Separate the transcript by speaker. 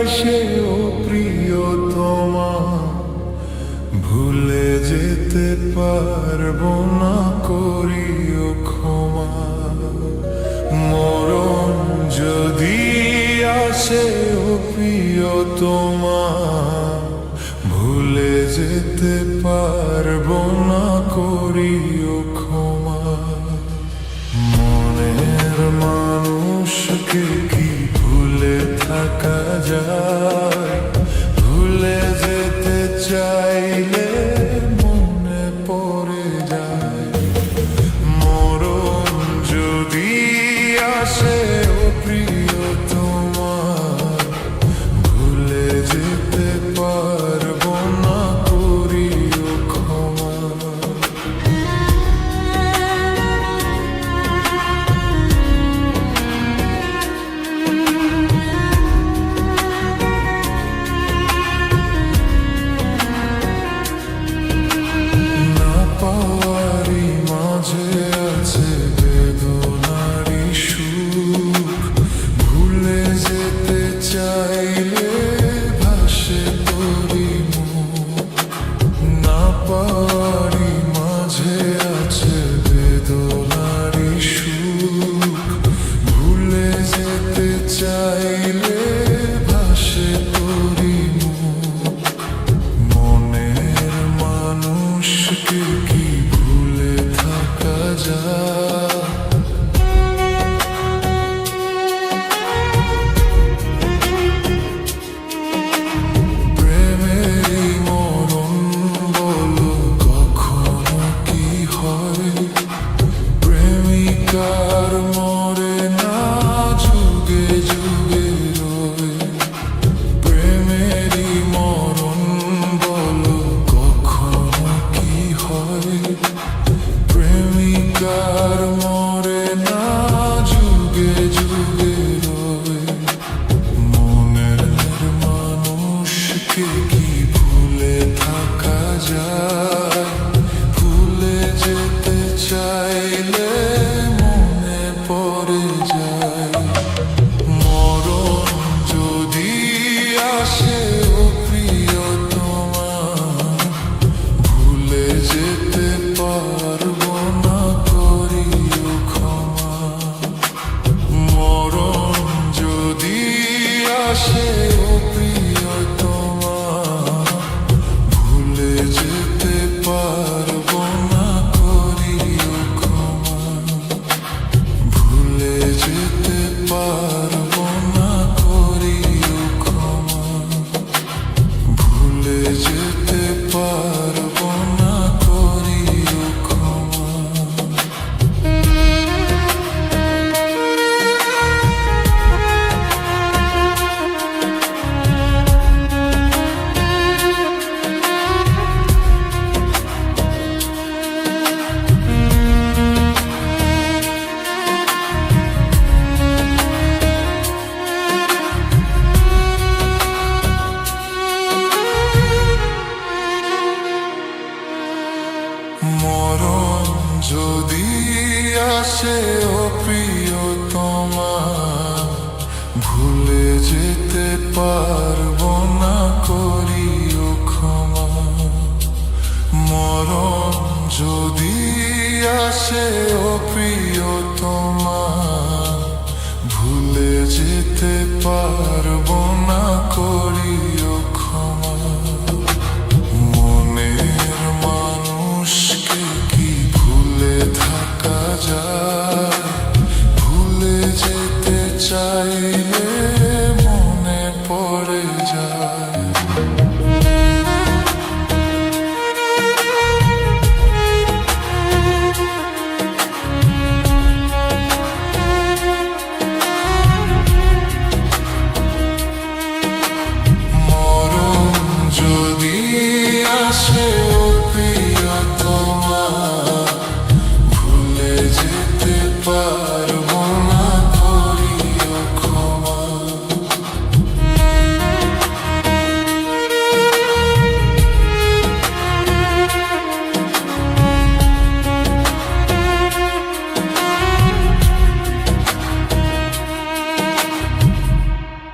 Speaker 1: আসে ও প্রিয় তোমা ভুলে যেতে পারব না, করিও ক্ষমা। মরণ যদি আসে ও প্রিয় তোমা ভুলে যেতে পারব না, করিও আসে। মরণ যদি আসে, ও প্রিয় তোমার ভুলে যেতে পারব না, করিও ক্ষমা। মরণ যদি আসে, ও প্রিয় তোমার ভুলে যেতে পারব না, করিও ক্ষমা।